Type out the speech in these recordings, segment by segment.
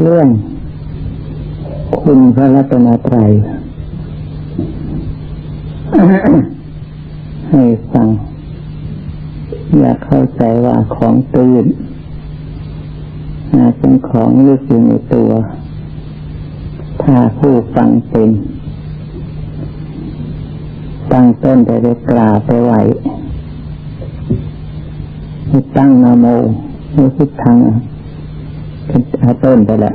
เรื่อง คุณพระรัตนตรัยให้ฟัง อย่าเข้าใจว่าของตื่นอาจเป็นของลึกอยู่ในตัว ถ้าผู้ฟังเป็นตั้งต้นแต่ได้กล่าวไปไหวให้ตั้งนาโมให้พุทธัง เป็นต้นไปแล้ว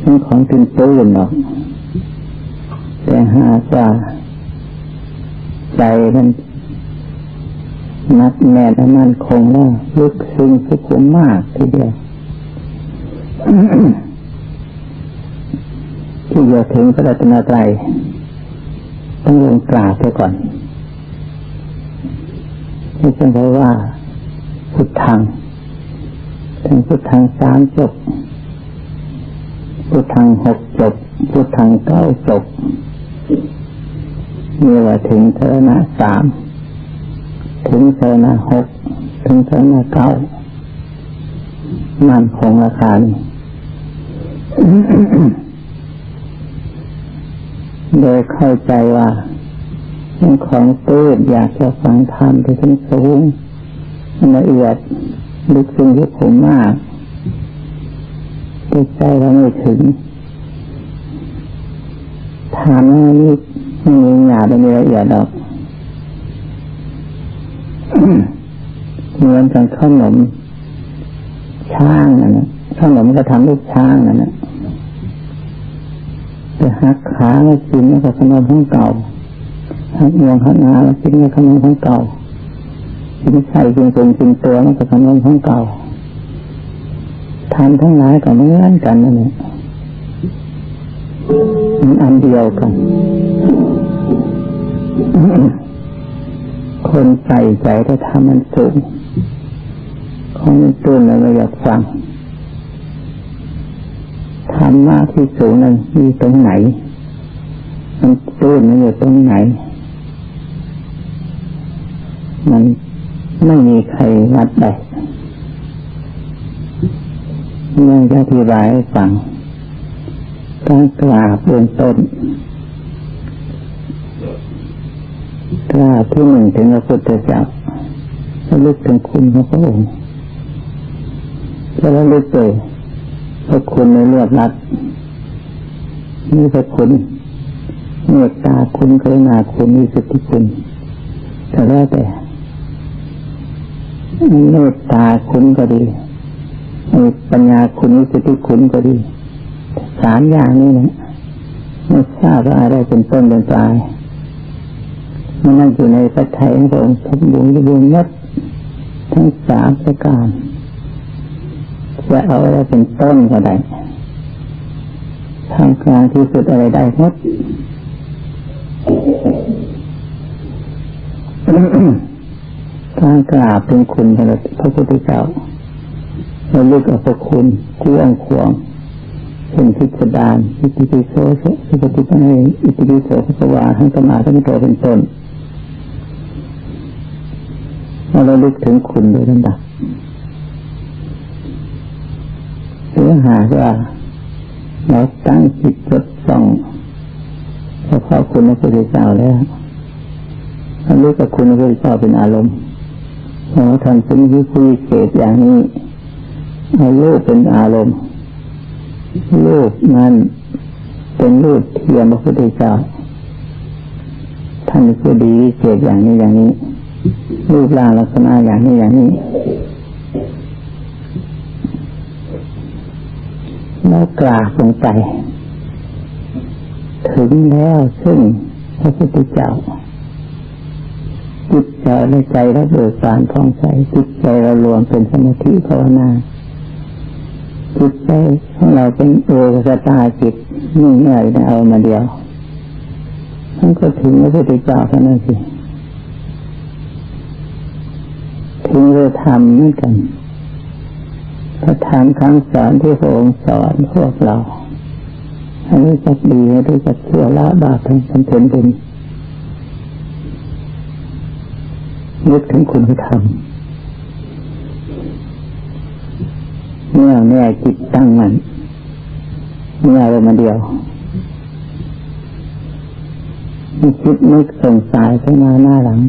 เป็นของตื่นตื่นหรอกแต่หาว่าใจมันนัดแน่นและมั่นคงแล้วลึกซึ้งสุขุมมากทีเดียวที่จะถึงพระรัตนตรัยต้องลงกราบไปก่อนที่จะบอกว่าพุทธัง ถึงพุทธังสามจบ พุทธังหกจบ พุทธังเก้าจบนี่ว่าถึงเทนะสาม ถึงเทนะหก ถึงเทนะเก้ามันคงราคานี้โดยเข้าใจว่าเป็นของตื้นอยากจะฟังธรรมที่ทั้งสูงละเอียด ลึกซึ้งที่ผมมากจิตใจเราไม่ถึงถามนี่ไม่มีหยาไม่มีละเอียดหรอกเหมือนกับขนมช้างนั่นนะขนมก็ทำลูกช้างนั่นนะจะหักขาแล้วกินแล้วก็ขนมของเก่าหักงวงหักงาแล้วกินแล้วขนมของเก่า กินไข่กินตรงกินตัวแล้วก็ขนมของเก่าทานทั้งหลายก็เหมือนกันนั่นแหละมันอันเดียวกัน คนใส่ใจแต่ทำมันสูงของมันตื่นแล้วไม่อยากฟังธรรมะที่สูงนั้นมีตรงไหน มันตื้นมันอยู่ตรงไหน มัน ไม่มีใครวัดได้เมื่อจะอธิบายฟังการกล่าวเบื้องต้นกล่าวที่หนึ่งถึงพระพุทธเจ้าระลึกถึงคุณของพระองค์แล้วระลึกเลยพระคุณในเลือดรัดมีพระคุณเมตตาคุณกรุณาคุณมีสุทธิคุณแต่แล้วแต่ เมตตาคุณก็ดีปัญญาคุณมีสุทธิคุณก็ดี สามอย่างนี้นะไม่ทราบว่าอะไรเป็นต้นเป็นปลายมันนั่งอยู่ในพระไทยของพระองค์สมบูรณ์บูรณ์นัดทั้งสามประการจะเอาอะไรเป็นต้นก็ได้ทางกลางที่สุดอะไรได้หมด การกราบเป็นคุณพระพุทธเจ้าเราเรียกว่าพระคุณกว้างขวางเป็นพิจารอิติปิโสสิปฏิปันอิติปิโสภควาทั้งสมาทั้งโตเป็นต้นเราระลึกถึงคุณโดยลำดับเพื่อหาว่าเราตั้งจิตจดส่องเฉพาะคุณพระพุทธเจ้าแล้วเราลึกกับคุณพระพุทธเจ้าเป็นอารมณ์ เราทำเป็นวิคุยเกตอย่างนี้เอาลูกเป็นอารมณ์ลูกนั้นเป็นลูกเทียมพระพุทธเจ้าท่านผู้ดีเกตอย่างนี้อย่างนี้รูปร่างลักษณะอย่างนี้อย่างนี้แล้วกราบลงไป ถึงแล้วซึ่งพระพุทธเจ้า จิตใจและใจเราเบิกบานท่องใสจิตใจเรารวมเป็นสมาธิภาวนาจิตใจของเราเป็นเอกสตาจิตนิ่งเหนื่อยเอามาเดียวมันก็ถึงพระพุทธเจ้าเท่านั้นสิถึงจะทำเหมือนกันพระธรรมคำสอนที่พระองค์สอนพวกเราให้รู้จักดีให้รู้จักชั่วละบาปทั้งสำเพ็ญบุญ นึกถึงคุณธรรมเมื่อแน่จิตตั้งมันเมื่อเรามาเดียวมีคิดนึกสงสัยขึ้นมาหน้าหลัง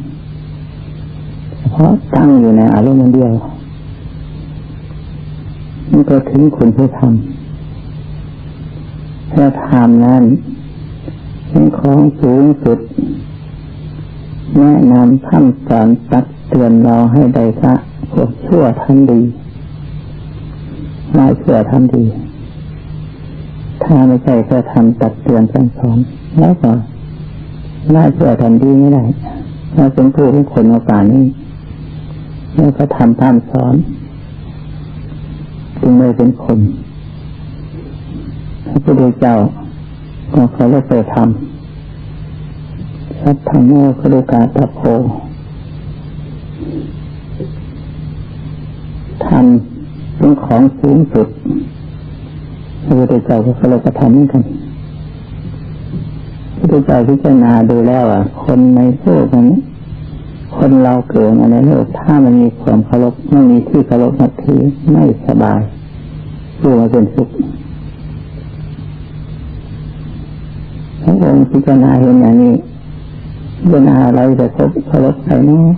เพราะตั้งอยู่ในอารมณ์เดียวมันก็ถึงคุณผู้ทำถ้าทำนั้นเป็นของสูงสุด แนะนำท่านสอนตักเตือนเราให้ได้ละพวกชั่วทันดีละชั่วทันดี ถ้าไม่ใช่ก็ทำตักเตือนสั่งสอนแล้วก็ละชั่วทันดีไม่ได้ถ้าเป็นผู้ที่คนโอกาสนี้แล้วก็ทำตามสอนจึงไม่เป็นคนพระพุทธเจ้าก็เขาเรียกไปทำ สัทธโมคดุกาตะโพทำเป็นของสูงสุดพระพุทธเจ้าก็เขาเรียกทำเหมือนกันพระพุทธเจ้าพิจารณาดูแล้วอะ คนในโลกนี้คนเราเกิดมาในโลกถ้ามันมีความเคารพไม่มีที่เคารพนับถือไม่สบายอยู่มาเป็นสุขพระองค์พิจารณาเห็นอย่างนี้ เวลาอะไรจะครบเคารพใครเนาะ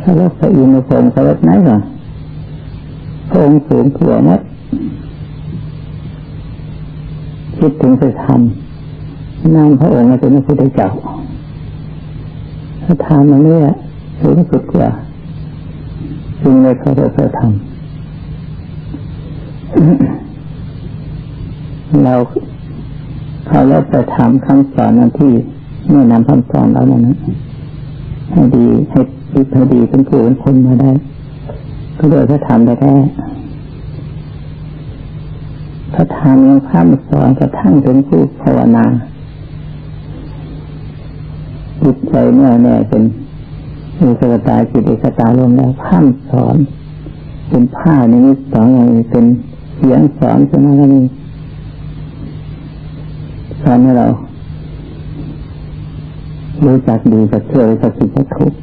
เคารพพระอินทร์พระองค์เคารพไหนก่อนพระองค์สูงถั่วมัดคิดถึงจะทำนามพระองค์เป็นพระพุทธเจ้าถ้าทำมันนี่ยสูงสุดกว่าจึงเลยเขาเรียกเขาทำเราเขาเลิกไปถามคำสอนนั้นที่ เมื่อนำคำสอนเรานั้นให้ดีให้ดีให้ดีเป็นผู้เป็นคนมาได้ ก็โดยพระธรรมแท้พระธรรมยังคำสอนกระทั่งถึงผู้ภาวนาจิตใจแน่แน่เป็นมีสตาจิตเอกตารวมแล้วข้ามสอน เป็นผ้าในนิสสองอย่างนี้เป็นเสียงสอนสมาธิสอนให้เรา รู้จักดีกับเชื่อรู้จักผิดกับทุกข์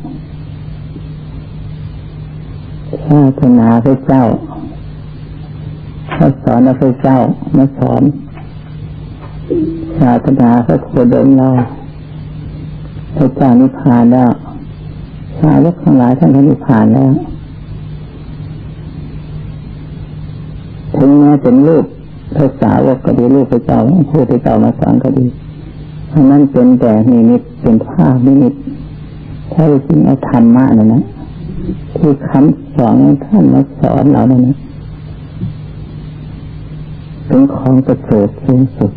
ศาสนาพระเจ้าเขาสอนพระเจ้ามาสอนศาสนาพระโคดมเราพระเจ้านิพพานแล้วชาวกทั้งหลายท่านก็นิพพานแล้วถึงแม้เป็นรูปภาษาวกก็ดีรูปพระเจ้าผู้ที่เจ้ามาสอนก็ดี เพราะนั้นเป็นแต่นิมิตเป็นภาพนิมิตแท้จริงเอาธรรมะนั่นนะที่คำสอนท่านมาสอนเรานั่นนะเป็นของประเสริฐสูงสุด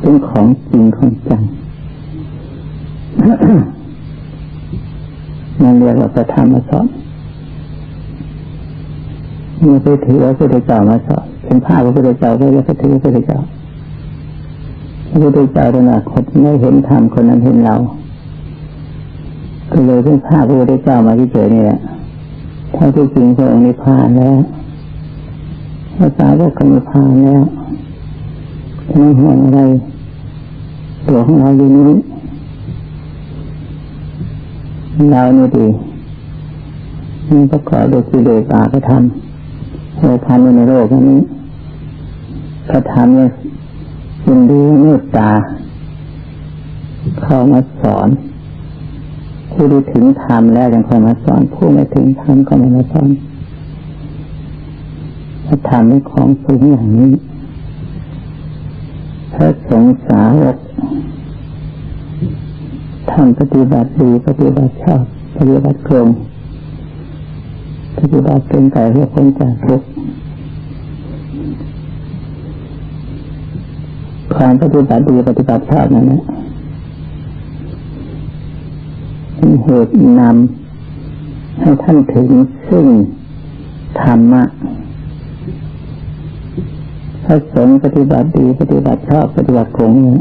เป็นของจริงของจังนั่นเรียกว่าประธรรมมาสอนเมื่อไปถือว่าพระพุทธเจ้ามาสอนเป็นภาพพระพุทธเจ้าก็เรียกถือพระพุทธเจ้า ระพุทธเจ้าตัวนั้นคนไม่เห็นธรรมคนนั้นเห็นเรา ก็เลยเป็นภาพระพุทธเจ้ามาที่เจอนี่แหละถ้าที่จริงพระองค์นิพพานแล้วพระสาวกก็นิพพานแล้วไม่ห่วงอะไรตัวของเราอยู่นี้เรานี่ดีมันประกอบด้วยกิเลสอาก็ทำเราทำในโลกนี้กระทำเนี่ย ยินดีเมตตา เข้ามาสอน ผู้ที่ถึงธรรมแล้วยังคอยมาสอน ผู้ไม่ถึงธรรมก็ไม่มาสอนพระธรรมเป็นของสูงอย่างนี้พระสงฆ์สาวกทำปฏิบัติดีปฏิบัติชอบปฏิบัติตรงปฏิบัติเป็นแต่เพื่อพ้นจากทุกข์ ความปฏิบัติดีปฏิบัติชอบนั่นแหละเป็นเหตุนำให้ท่านถึงซึ่งธรรมะพระสงฆ์ปฏิบัติดีปฏิบัติชอบปฏิบัติคงนี่ย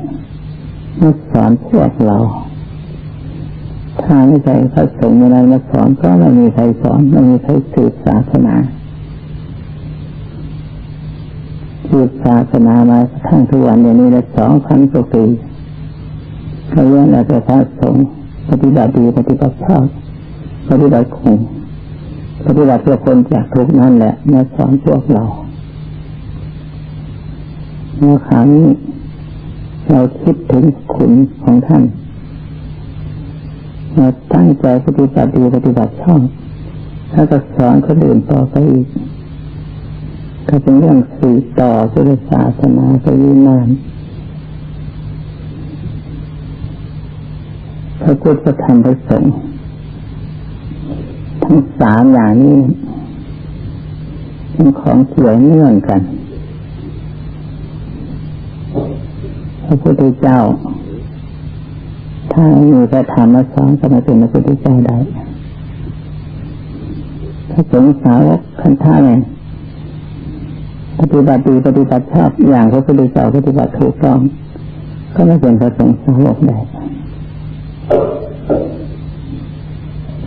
มาสอนพวกเรา ถ้าไม่ใช่พระสงฆ์อะไรมาสอนก็ไม่มีใครสอนไม่มีใครสืบศาสนา สืบศาสนามาทั้งทุกวันอย่างนี้ละสองพันกว่าปีเขาเรียกอะไรพระสงฆ์ปฏิบัติดีปฏิบัติชอบปฏิบัติคงปฏิบัติเพื่อคนจากทุกนั่นแหละมาสอนพวกเราเมื่อครั้งเราคิดถึงคุณของท่านเราตั้งใจปฏิบัติดีปฏิบัติชอบถ้าก็สอนคนอื่นต่อไปอีก ก็เป็นเรื่องสื่อต่อสุรศาสนาไปยืนนานพระพุทธธรรมพระสงฆ์ทั้งสามอย่างนี้เป็นของเกี่ยวเนื่องกัน พระพุทธเจ้า ถ้ามีพระธรรมมาสอนก็ม่เป็นพระพุทธเจ้าได้ พระสงฆ์สาวกขันท่าไง ปฏิบัติดีปฏิบัติชอบอย่างพระพุทธเจ้าปฏิบัติถูกต้อง ก็ไม่เป็นพระสงฆ์สาวกได้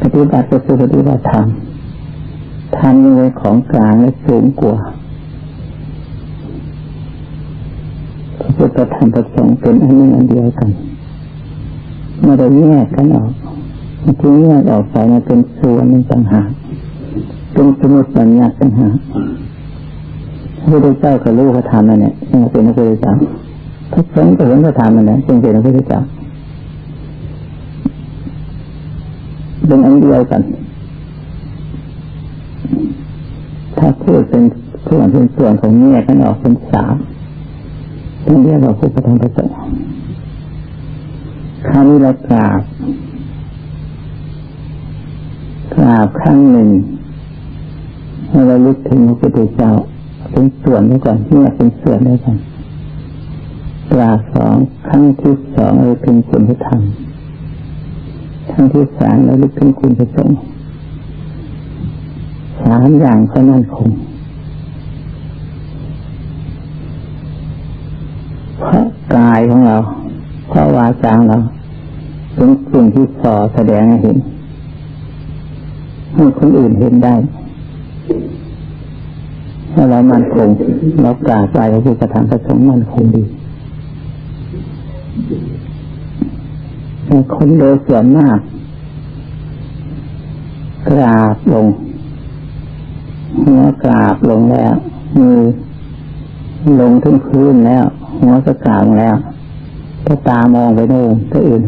ปฏิบัติก็คือปฏิบัติธรรมธรรมยังเป็นของกลางและสูงกว่าพระพุทธธรรมประสงค์เป็นอันหนึ่งอันเดียวกันไม่ได้แยกกันออกที่แยกออกไปมันเป็นส่วนหนึ่งต่างหากเป็นสมุดบัญญัติต่างหาก พระพุทธเจ้ากับลูกพระธรรมนั่นเนี่ยยังเป็นพระพุทธเจ้าพระสงฆ์กับเห็นพระธรรมนั่นแหละจึงเป็นพระพุทธเจ้าเป็นอันเดียวกัน ถ้าพูดเป็นส่วนเป็นส่วนของแยกกันออกเป็นสามต้องเรียกว่าพุทธธรรมประสงค์ครั้งนี้เรากราบกราบครั้งหนึ่งให้เราลึกถึงพระพุทธเจ้า เป็นส่วนด้วยกันเนี่ยเป็นส่วนด้วยกันกราสองครั้งที่สองเราถึงคุณพระธรรมครั้งที่สามเราลึกถึงคุณพระสงฆ์สามอย่างก็นั่นคงเพราะกายของเราเพราะวาจาเราเป็นสิ่งที่สอแสดงให้เห็นให้คนอื่นเห็นได้ ถ้าเรามันคงเรากราบไปพระพุทธธรรมประสงค์มันคงดีคนโดยส่วนมากกราบลงหัวกราบลงแล้วมือลงถึงพื้นแล้ว หัวก็กราบแล้วก็ตามองไปโน่นก็อื่น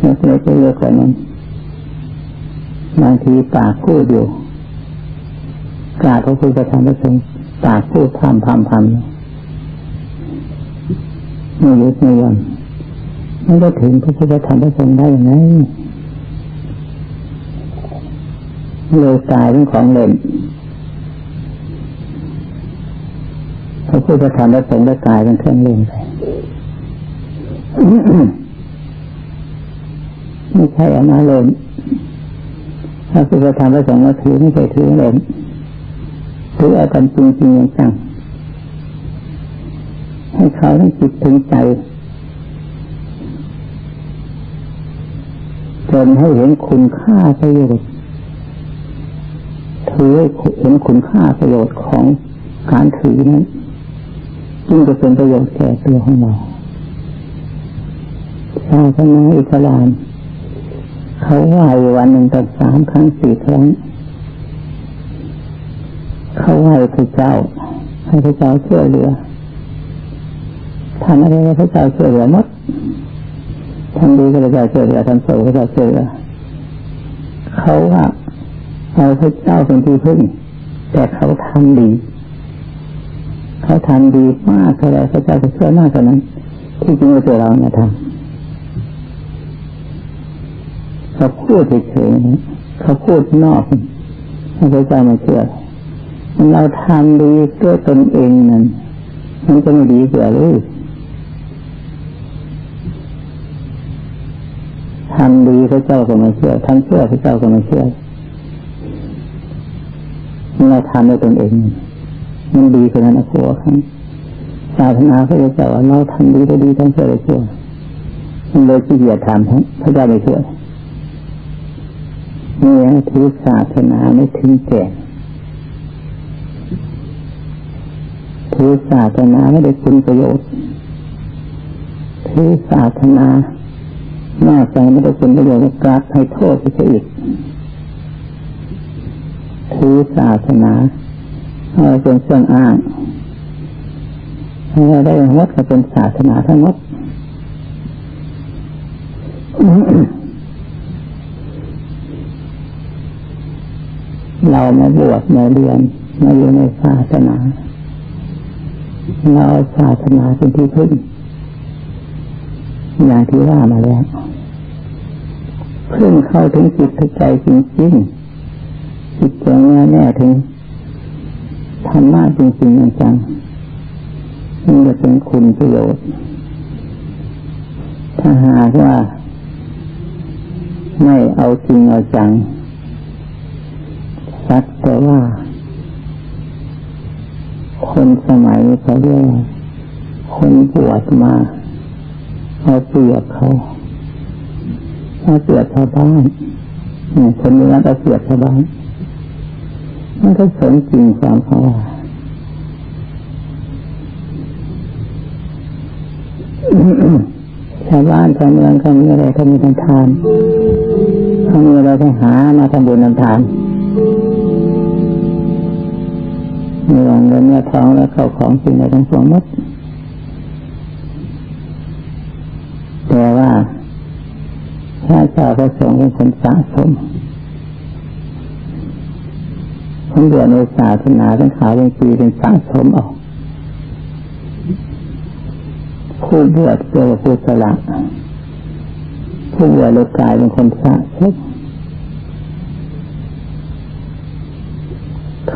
เล็กเล็กเล็กกว่านั้นบางทีปากพูดอยู่ กราบพระพุทธธรรมพระสงฆ์ปากพูดพามพามพามไม่ยุดไม่ย่อนไม่ได้ถึงพระพุทธธรรมพระสงฆ์ได้ยังไงเลยกายเป็นของเล่นพระพุทธธรรมพระสงฆ์ได้กายเป็นเครื่องเล่นไปไม่ใช่อามาเล่นพระพุทธธรรมพระสงฆ์มาถือไม่ใช่ถือเล่น ถือเอากันจริงจริงจังให้เขาทั้งจิตถึงใจจนให้เห็นคุณค่าประโยชน์ถือเห็นคุณค่าประโยชน์ของการถือนั้นจึงจะเป็นประโยชน์แก่ตัวของเราชาวพนาอิสลามเขาไหว้วันหนึ่งตั้งสามครั้งสี่ครั้ง เขาไหว้พระเจ้า ให้พระเจ้าช่วยเหลือทำอะไรพระเจ้าช่วยเหลือหมดทำดีก็พระเจ้าช่วยเหลือทำโสพระเจ้าช่วยเหลือเขาว่าเอาพระเจ้าเป็นที่พึ่ง แต่เขาทำดีเขาทำดีมากเท่าไรพระเจ้าจะช่วยมากกว่านั้น ที่จริงเราตัวเราเนี่ยทำเขาพูดเฉยๆเขาพูดนอกให้พระเจ้ามาเชื่อ เราทำดีด้วยตนเองนั้นมันจะไม่ดีกว่าหรือทำดีพระเจ้าก็ไม่เชื่อทำเชื่อพระเจ้าก็ไม่เชื่อเราทำด้วยตนเอง มันดีขนาดนั้นกลัวครั้งศาสนาพระเจ้าว่าเราทำดีก็ดีทำเชื่อก็เชื่อมันเลยขี้เกียจทำพระเจ้าไม่เชื่อเนี่ยถือศาสนาไม่ถึงแก่ ถือศาสนาไม่ได้คุณประโยชน์ถือศาสนาหน้าใจไม่ได้คุณประโยชน์กลับให้โทษไปอีกถือศาสนาเอาเป็นเครื่องอ้างให้เราได้หมดก็เป็นศาสนาทั้งหมดเรามาบวชมาเรียนมาอยู่ในศาสนา เราศาสนาเป็นที่พึ่งอย่างที่ว่ามาแล้วพึ่งเข้าถึงจิตถึงใจจริงๆจิตใจแน่แน่ถึงธรรมะจริงๆจังๆนี่จะเป็นคุณประโยชน์ถ้าหากว่า ไม่เอาจริงเอาจังสักแต่ว่า คนสมัยนี้เขาเรียกว่คนบวชมาเอาเปรียบเขาเอาเปรียบชาวบ้านเนี่ยคนนี้ก็เปรียบชาวบ้านมันก็สมจริงความเขาว่าชาวบ้านชาวเมืองเขามีอะไรเขามีทำทานเขามีอะไรก็หามาทำบุญทำทาน มีเงินเนื้อทองและเข้าของสิ่งใดทั้งปวงหมดแต่ว่าพระเจ้าพระสงฆ์เป็นคนสะสมผมเดือนในศาสนาเป็นขาวเป็นปีเป็นสะสมออกผู้บวชเจอผู้สละผู้บวชเลยกายเป็นคนสะสม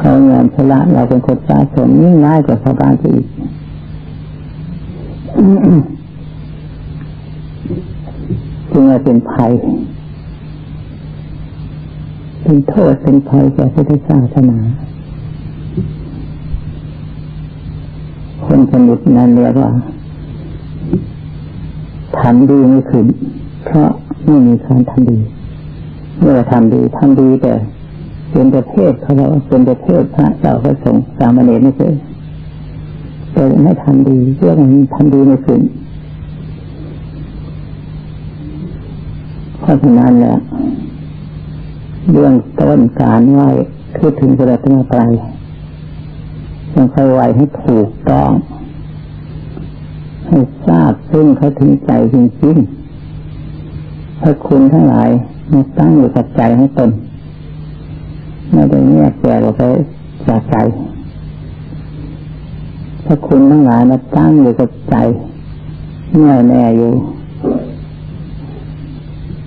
เขาเงินชละเราเป็นคนสะสมยิ่งง่ายกว่าชาวบ้านที่อีกจึงเป็นภัยเป็นโทษเป็นภัยแก่พุทธศาสนา คนชนิดนั้นเรียกว่าทำดีไม่ขึ้นเพราะไม่มีการทำดี เมื่อทำดีทำดีแต่ เป็นประเภทเขาเราเป็นประเภทพระเจ้าพระสงฆ์สามเณรไม่เคยแต่ไม่ทำดีเรื่องมันทำดีไม่ขึ้นเพราะฉะนั้นแหละเรื่องต้นการไหวพูดถึงพระรัตนตรัยต้องคอยไหวให้ถูกต้องให้ทราบซึ่งเขาถึงใจจริงๆพระคุณทั้งหลายมาตั้งอยู่กับใจของตน ไม่ได้แยกแกออกไปจากใจพระคุณทั้งหลายมาตั้งอยู่กับใจแน่แน่อยู่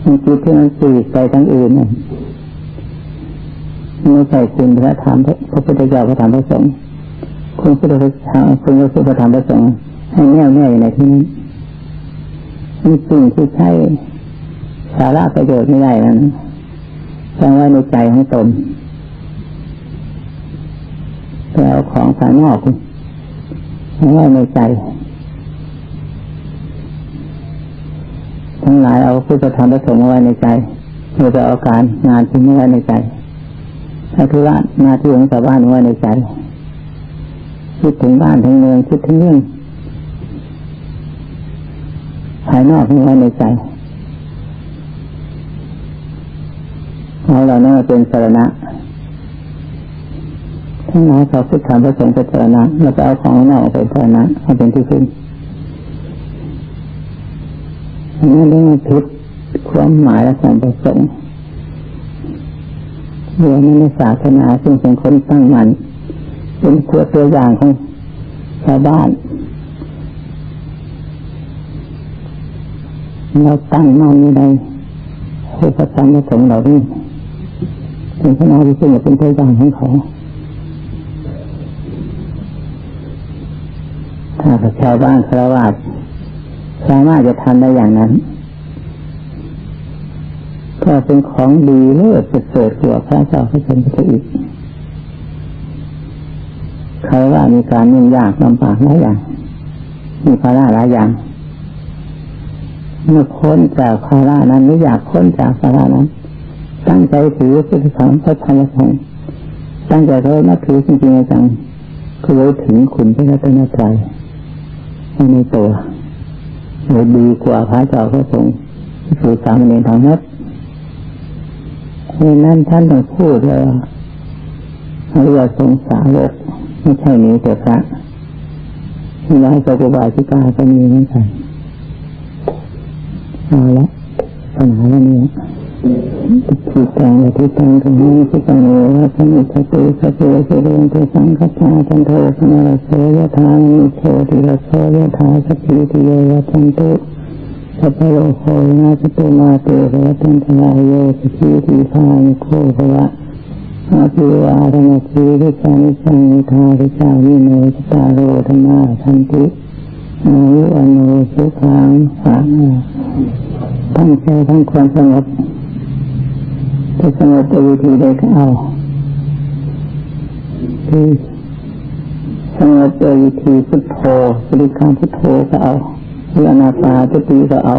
มันจิตที่มันสื่อไปทั้งอื่นไม่ใช่คุณพระธรรมพระพุทธเจ้าพระธรรมพระสงฆ์คุณพุทธเจ้าคุณพระพุทธธรรมพระสงฆ์ให้แน่วแน่อยู่ในที่นี้มีสิ่งที่ใช้สาระประโยชน์ไม่ได้นั้นตั้งไว้ในใจของตน ไปเอาของภายนอกตั้งไว้ในใจ ทั้งหลายเอาพุทธธรรมประสงค์ไว้ในใจเพื่อจะเอาการงานทิ้งไว้ในใจให้ธุระหน้าที่ของชาวบ้านไว้ในใจ คิดถึงบ้านถึงเมืองคิดถึงเรื่องภายนอกไว้ในใจเอาเราเนี่ยเป็นสารณะ ทั้งหลายเขาพุทธธรรมประสงค์เป็นารณะแล้วก็เอาของนอกเป็นารณะเอาเป็นที่พึ่งอันนี้เรื่องผิดความหมายและความประสงค์เรื่องนั้ในศาสนาซึ่งเป็นคนตั้งมันเป็นตัวตัวอย่างของชาวบ้านเราตั้งมันในผู้ประจำประสงค์เหล่านี้เป็นพระนาวิเศษเป็นตัวอย่างของเขา ชาวบ้านคาวะสามารถจะทำได้อย่างนั้น ก็เป็นของดีเลิศเสริฐกว่าพระเจ้าพระชนพระอีกคารวะมีการยุ่งยากลำบากหลายอย่าง มีภาระหลายอย่าง เมื่อพ้นจากภาระนั้นหรืออยากพ้นจากภาระนั้น ตั้งใจถือพุทธธรรมพระธรรมสงฆ์ตั้งใจเขานับถือจริงๆจังคือรู้ถึงคุณพระรัตนตรัย ในตัวเลยดีกว่าพระเจ้าพระสงฆ์สู่สามเณรทั้งนั้นดังนั้นท่านต้องพูดเลยว่าอริยสงสาวกไม่ใช่หนี้แต่พระที่ร้ายกับอุบาสิกาก็มีเหมือนกันเอาละปัญหาวันนี้ ทิฏตังทิฏตังตรงนี้ทิตังโอวัสมิสติสติสเรนตุสังฆจาจันโทสนรโสยธานิโชติรโสยธาสติติโยวัจันตุสัพโลโคนาสตุมาเตระวัตันตราโยสกิติพานโคภวะอาภิวาทนาชีวิสานิสังทาริจาวิโนจตารโรธรรมาทันติอายุอโนสุขังสามาทั้งใจทั้งความสงบ จะสงบด้วยวิธีใดก็เอาคือสงบด้วยวิธีพุทโธบริกรรมพุทโธก็เอาหรืออนาปาสติก็เอา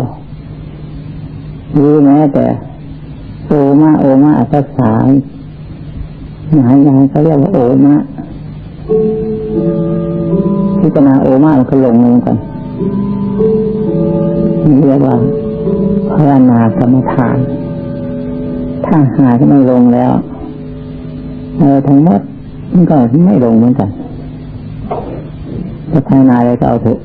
หรือแม้แต่โอมาโอมาอัศสายหมายงานเขาเรียกว่าโอมาพิจารณาโอมามันก็ลงมือกันนี่เรียกว่าภาวนากรรมฐาน ถ้าหาที่ไม่ลงแล้วเออทั้งหมดมันก็ไม่ลงเหมือนกันจะภาวนาอะไรก็เอาเถอะ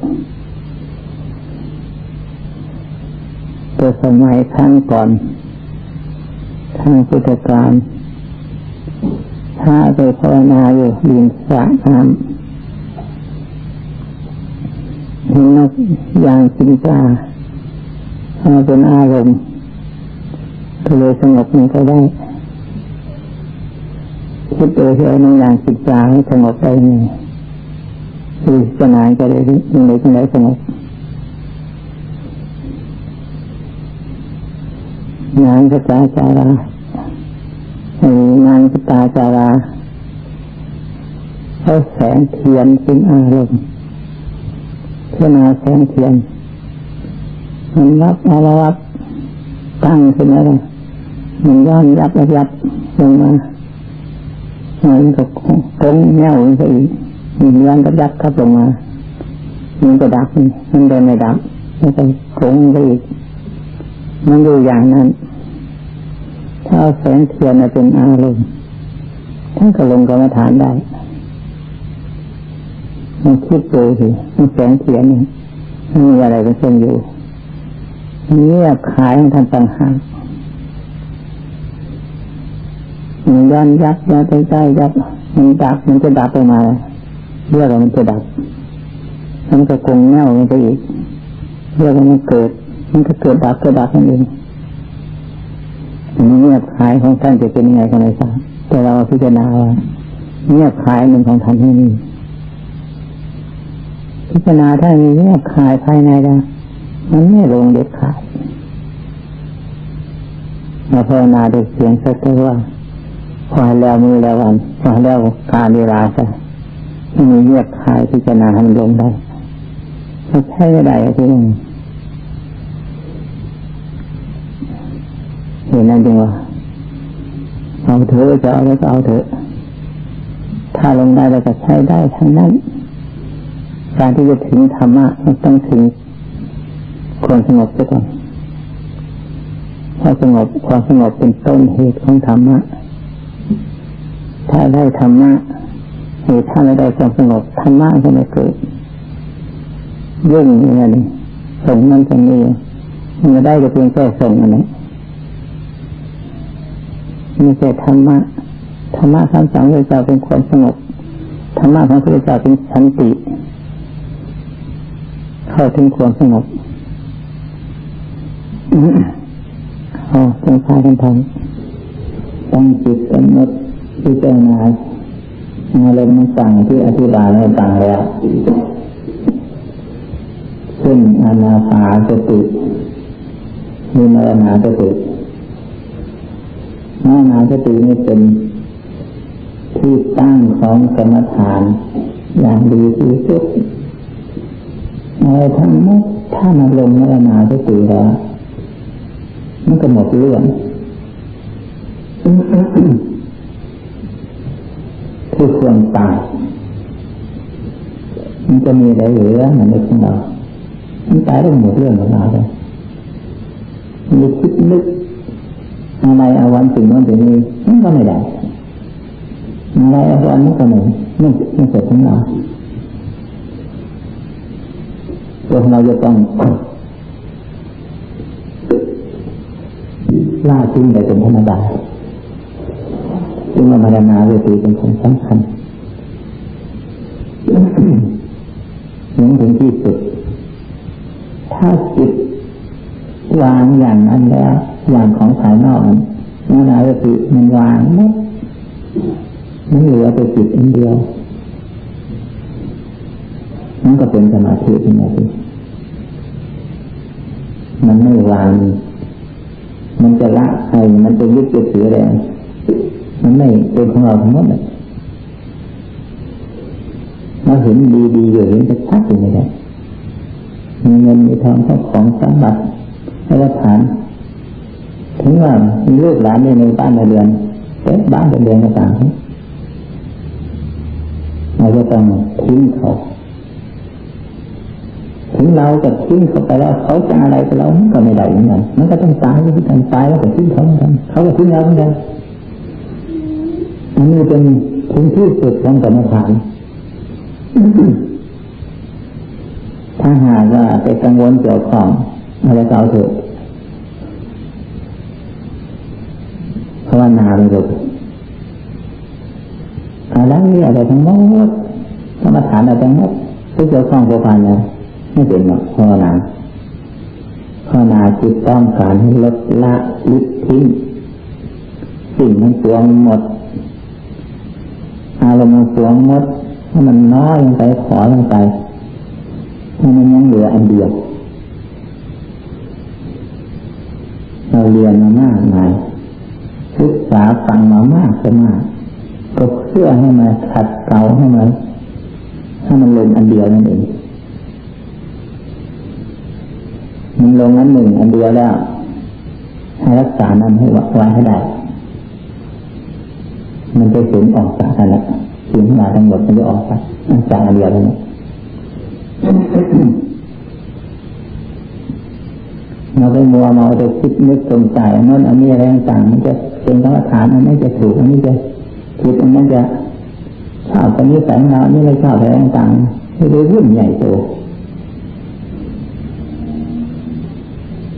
ตัวสมัยครั้งก่อนทางพุทธการถ้าไปภาวนาอยู่ดินสระน้ำเห็นนกยางสิงปลาเอาเป็นอารมณ์ ก็เลยสงบมันก็ได้คิดโดยที่เอาน้องยางสิงปลาให้สงบได้ไงคือจะนานก็ได้ยังไงก็ได้สงบงานกตาจารางานกตาจาราเขาแสงเทียนเป็นอารมณ์เพื่อนาแสงเทียนมันรับอารับตั้งขึ้นมาเลย มันย้อนยับยับยับลงมามันก็ตรงแนวมันก็อีกมันย้อนยับยับครับลงมา มันก็ดับมันเดินไม่ดับมันก็ตรงไปอีกมันอยู่อย่างนั้น ถ้าแสงเทียนเป็นอารมณ์ท่านก็ลงกรรมฐานได้มันคิดดูสิมันแสงเทียนนี่มันมีอะไรเป็นเส้นอยู่เงียบขายของท่านต่างหาก มันย้อนยับย้อนใกล้ๆยับมันดับมันจะดับออกมาเรียกว่ามันจะดับมันก็คงแน่วมันไปอีกเรียกว่ามันเกิด มันก็เกิดดับกิดดับนั่นเองมันเงียบขายของท่านจะเป็นยังไงกันเลยทราบแต่เราพิจารณาว่าเงียบขายหนึ่งของท่านที่นี่พิจารณาถ้ามีเงียบขายภายในแล้วมันไม่ลงเด็ดขาดมาภาวนาด้วยเสียงสักแต่ว่า พอแล้วมือแล้ววันพอแล้วการเวลาจะไม่มีเงียบคายพิจารณาให้มันลงได้ใช่ไม่ได้ที่นี่เห็นนั่นจริงว่าเอาเถอะจะเอาแล้วก็เอาเถอะ ถ้าลงได้เราก็ใช้ได้ทั้งนั้น การที่จะถึงธรรมะมันต้องถึงความสงบซะก่อนถ้าสงบความสงบเป็นต้นเหตุของธรรมะ ถ้าได้ธรรมะหรือถ้าไม่ได้ความสงบธรรมะก็ไม่เกิดยุ่งอย่างนี้ส่งนั่นส่งนี้มันได้ก็เพียงแค่ส่งอันนี้ม่ใช่ธรรมะธรรมะคำสั่งพระเจ้าเป็นความสงบธรรมะของพระเจ้าเป็นสันติ เข้าถึงความสงบอ๋อต้องพากันทำตั้งจิตกำหนด พิจารณาอารมณ์สั่งที่อธิบายให้ฟังแล้วซึ่งอานาปาสติมีมรณาสติมรณาสตินี่เป็นที่ตั้งของกรรมฐานอย่างดีที่สุดอะไรทั้งหมดถ้ามันลงมรณาสติแล้วมันก็หมดเรื่อง คือความตายมันจะมีอะไรเหลือมันในของเรามันตายได้วหมดเรื่องของเราเลยมีคิดนึกอะไรเอาวันสิ่งนั้นสิ่งนี้มันก็ไม่ได้อะไรอาวันนี้ก็หนึ่ไม่ไม่เสร็จของเราตัวของเราจะต้องล่าทิ้งไปเป็นธรรมดา ซึ่งเรามาดนาเวทีเป็นคนสำคัญถึงถึงที่สุด ถ้าจิตวางอย่างนั้นแล้วอย่างของภายนอกนานาเวทีมันวางหมดมันเหลือแต่จิตอันเดียวนั่นก็เป็นสมาธิที่ไหนมันไม่วาง มันจะละใครมันจะยึดจะถืออะไร มันไม่เป็นของเราทั้งหมดเลยเราเห็นดีๆอยู่เห็นจะชัดอยู่ไม่ได้มีเงินมีทองเข้าของสมบัติให้รับฐานถึงว่ามีลูกหลานในบ้านในเรือนแต่บ้านเป็นเรือนต่างๆเราจะต้องทิ้งเขาถึงเราจะทิ้งเขาไปแล้วเขาจะอะไรกับเราก็ไม่ได้เหมือนกันมันก็ต้องตายไปที่กันตายแล้วก็ทิ้งเขาเหมือนกันเขาก็ทิ้งเราเหมือนกัน อันนี้เป็นถึงที่สุดของกรรมฐานถ้าหากว่าไปกังวลเกี่ยวข้องอะไรก็เอาเถอะภาวนาไปเลยอะไรอะไรทั้งหมดกรรมฐานอะไรทั้งหมดที่เกี่ยวข้องกับการเนี่ยไม่เป็นหรอกภาวนาภาวนาจิตต้องการให้ลดละลิดทิ้งสิ่งทั้งปวงหมด อารมณ์ทั้งปวงหมดถ้ามันน้อยลงไปขอลงไปถ้ามันยังเหลืออันเดียวเราเรียนมามากมายศึกษาฟังมามากจะมากก็เพื่อให้มันขัดเกลาให้มันให้มันลงอันเดียวนั่นเองมันลงอันหนึ่งอันเดียวแล้วให้รักษานั้นให้ไว้ให้ได้ มันจะสูญออกจากนั้นแหละสิ่งมาทั้งหมดมันจะออกไปจากอันเดียวนั้นเราไปมัวเมาจะคิดนึกสงสัยนั่นอันนี้อะไรต่างมันจะเป็นกรรมฐานอันนี้จะถูกอันนี้จะผิดอันนั้นจะชอบอันนี้แสงเราอันนี้ไม่ชอบอะไรต่างๆไม่ได้รุ่นใหญ่โต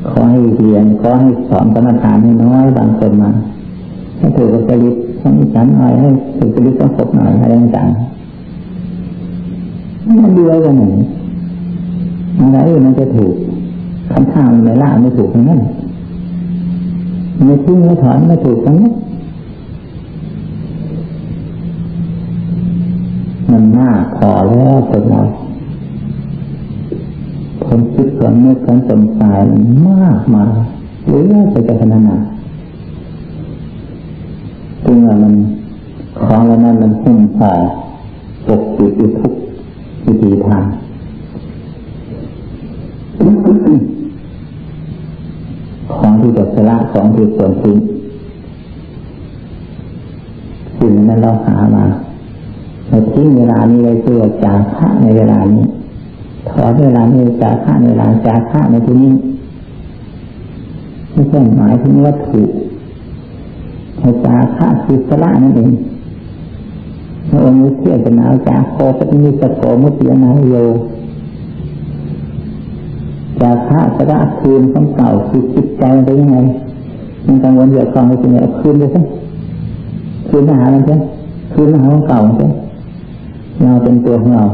ขอให้เรียนขอให้สอนกรรมฐานให้น้อยบางคนมาให้ถือกับจริต ต้องฉันหน่อยให้ถือจริตต้องศพหน่อยอะไรต่างๆมันเดียวกันไหนอะไรมันจะถูกคำถามไม่ละไม่ถูกทั้งนั้นไม่ทิ้งไม่ถอนไม่ถูกทั้งนั้มันมากพอแล้วคนเราคนคิดคนนึกคนสงสัยมากมาหรือจะจะขนานจึ งว่ามันของแล้วนั้นมันหุ้มห่อปกปิดทุกวิธีทางของที่จะสละของที่ส่วนทิ้งสิ่งนั้นเราหามาเราทิ้งเวลานี้เลยเพื่อจาระในเวลานี้ถอนเวลานี้จาระในเวลาจาระในที่นี้ไม่ใช่หมายถึงวัตถุ ให้จาระคือสละนั่นเองพระองค์เทียบเป็นเอาจาโคปฏิมิสโกมุติยนาโยจาระสระคืนของเก่าคือจิตใจได้ยังไงมันกังวลเกี่ยวกับอะไรเอาคืนไปซะคืนมาหามันใช่คืนมาหาของเก่าใช่เราเป็นตัวของเรา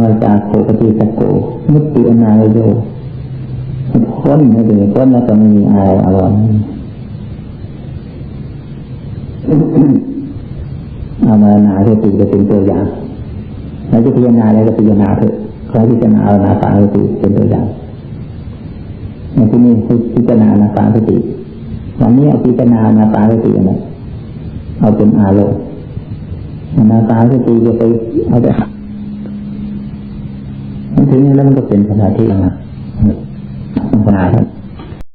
เราจากโกปฏิสโกมุติอนาโยพ้นไม่ถึงพ้นแล้วก็ไม่มีอะไรอร่อย เอามานาเทติจะเป็นตัวอย่างเราจะพิจารณาอะไรก็พิจารณาเถอะขอพิจารณาอานาปานสติเป็นตัวอย่างในที่นี้พิจารณาอานาปานสติวันนี้เอาพิจารณาอานาปานสติอะไรเอาเป็นอารมณ์อานาปานสติจะไปเอาไปมันถึงนี้แล้วมันก็เป็นสมาธินะภาวนาครับ